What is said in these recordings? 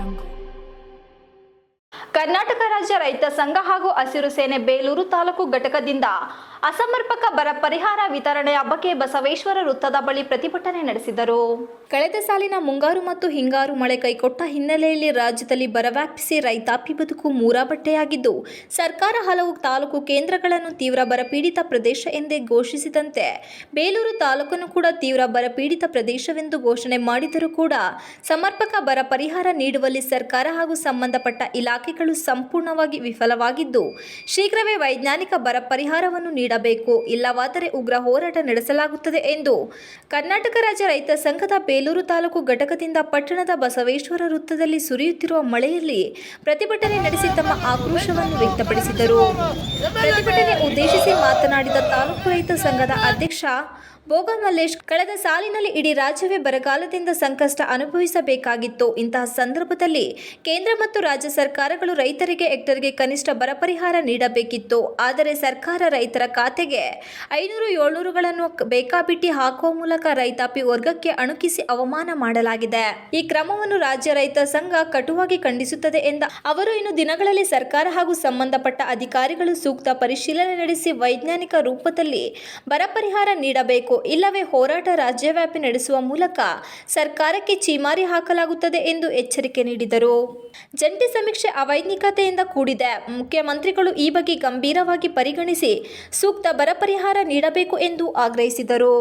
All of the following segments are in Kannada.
ಜಂಗು. ಕರ್ನಾಟಕ ರಾಜ್ಯ ರೈತ ಸಂಘ ಹಾಗೂ ಹಸಿರು ಸೇನೆ ಬೇಲೂರು ತಾಲೂಕು ಘಟಕದಿಂದ ಅಸಮರ್ಪಕ ಬರ ಪರಿಹಾರ ವಿತರಣೆಯ ಬಗ್ಗೆ ಬಸವೇಶ್ವರ ವೃತ್ತದ ಬಳಿ ಪ್ರತಿಭಟನೆ ನಡೆಸಿದರು. ಕಳೆದ ಸಾಲಿನ ಮುಂಗಾರು ಮತ್ತು ಹಿಂಗಾರು ಮಳೆ ಕೈಕೊಟ್ಟ ಹಿನ್ನೆಲೆಯಲ್ಲಿ ರಾಜ್ಯದಲ್ಲಿ ಬರವ್ಯಾಪಿಸಿ ರೈತಾಪಿ ಬದುಕು ಮೂರಾಬಟ್ಟೆಯಾಗಿದ್ದು, ಸರ್ಕಾರ ಹಲವು ತಾಲೂಕು ಕೇಂದ್ರಗಳನ್ನು ತೀವ್ರ ಬರಪೀಡಿತ ಪ್ರದೇಶ ಎಂದೇ ಘೋಷಿಸಿದಂತೆ, ಬೇಲೂರು ತಾಲೂಕನ್ನು ಕೂಡ ತೀವ್ರ ಬರಪೀಡಿತ ಪ್ರದೇಶವೆಂದು ಘೋಷಣೆ ಮಾಡಿದರೂ ಕೂಡ ಸಮರ್ಪಕ ಬರ ಪರಿಹಾರ ನೀಡುವಲ್ಲಿ ಸರ್ಕಾರ ಹಾಗೂ ಸಂಬಂಧಪಟ್ಟ ಇಲಾಖೆಗಳು ಸಂಪೂರ್ಣವಾಗಿ ವಿಫಲವಾಗಿದ್ದು, ಶೀಘ್ರವೇ ವೈಜ್ಞಾನಿಕ ಬರ ಪರಿಹಾರವನ್ನು ನೀಡಬೇಕು. ಇಲ್ಲವಾದರೆ ಉಗ್ರ ಹೋರಾಟ ನಡೆಸಲಾಗುತ್ತದೆ ಎಂದು ಕರ್ನಾಟಕ ರಾಜ್ಯ ರೈತ ಸಂಘದ ಬೇಲೂರು ತಾಲೂಕು ಘಟಕದಿಂದ ಪಟ್ಟಣದ ಬಸವೇಶ್ವರ ವೃತ್ತದಲ್ಲಿ ಸುರಿಯುತ್ತಿರುವ ಮಳೆಯಲ್ಲಿ ಪ್ರತಿಭಟನೆ ನಡೆಸಿ ತಮ್ಮ ಆಕ್ರೋಶವನ್ನು ವ್ಯಕ್ತಪಡಿಸಿದರು. ಪ್ರತಿಭಟನೆ ಉದ್ದೇಶಿಸಿ ಮಾತನಾಡಿದ ತಾಲೂಕು ರೈತ ಸಂಘದ ಅಧ್ಯಕ್ಷ ಭೋಗ ಮಲ್ಲೇಶ್ ಕಳೆದ ಸಾಲಿನಲ್ಲಿ ಇಡೀ ರಾಜ್ಯವೇ ಬರಗಾಲದಿಂದ ಸಂಕಷ್ಟ ಅನುಭವಿಸಬೇಕಾಗಿತ್ತು. ಇಂತಹ ಸಂದರ್ಭದಲ್ಲಿ ಕೇಂದ್ರ ಮತ್ತು ರಾಜ್ಯ ಸರ್ಕಾರಗಳು ರೈತರಿಗೆ ಹೆಕ್ಟರ್ಗೆ ಕನಿಷ್ಠ ಬರ ಪರಿಹಾರ ನೀಡಬೇಕಿತ್ತು. ಆದರೆ ಸರ್ಕಾರ ರೈತರ ಖಾತೆಗೆ ಐನೂರು ಏಳ್ನೂರುಗಳನ್ನು ಬೇಕಾಬಿಟ್ಟಿ ಹಾಕುವ ಮೂಲಕ ರೈತಾಪಿ ವರ್ಗಕ್ಕೆ ಅಣುಕಿಸಿ ಅವಮಾನ ಮಾಡಲಾಗಿದೆ. ಈ ಕ್ರಮವನ್ನು ರಾಜ್ಯ ರೈತ ಸಂಘ ಕಟುವಾಗಿ ಖಂಡಿಸುತ್ತದೆ ಎಂದ ಅವರು, ಇನ್ನು ದಿನಗಳಲ್ಲಿ ಸರ್ಕಾರ ಹಾಗೂ ಸಂಬಂಧಪಟ್ಟ ಅಧಿಕಾರಿಗಳು ಸೂಕ್ತ ಪರಿಶೀಲನೆ ನಡೆಸಿ ವೈಜ್ಞಾನಿಕ ರೂಪದಲ್ಲಿ ಬರ ಪರಿಹಾರ ನೀಡಬೇಕು. ಇಲ್ಲವೇ ಹೋರಾಟ ರಾಜ್ಯವ್ಯಾಪಿ ನಡೆಸುವ ಮೂಲಕ ಸರ್ಕಾರಕ್ಕೆ ಚೀಮಾರಿ ಹಾಕಲಾಗುತ್ತದೆ ಎಂದು ಎಚ್ಚರಿಕೆ ನೀಡಿದರು. ಜಂಟಿ ಸಮೀಕ್ಷೆ ಅವೈಜ್ಞಿಕತೆಯಿಂದ ಕೂಡಿದೆ. ಮುಖ್ಯಮಂತ್ರಿಗಳು ಈ ಬಗ್ಗೆ ಗಂಭೀರವಾಗಿ ಪರಿಗಣಿಸಿ ಸೂಕ್ತ ಬರ ಪರಿಹಾರ ನೀಡಬೇಕು ಎಂದು ಆಗ್ರಹಿಸಿದರು.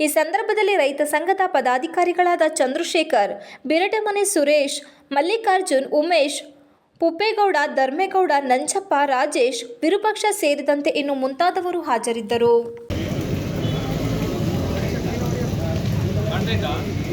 ಈ ಸಂದರ್ಭದಲ್ಲಿ ರೈತ ಸಂಘದ ಪದಾಧಿಕಾರಿಗಳಾದ ಚಂದ್ರಶೇಖರ್, ಬಿರಟಮನೆ ಸುರೇಶ್, ಮಲ್ಲಿಕಾರ್ಜುನ್, ಉಮೇಶ್, ಪುಪ್ಪೇಗೌಡ, ಧರ್ಮೇಗೌಡ, ನಂಜಪ್ಪ, ರಾಜೇಶ್, ವಿರುಪಕ್ಷ ಸೇರಿದಂತೆ ಇನ್ನು ಮುಂತಾದವರು ಹಾಜರಿದ್ದರು. Mega.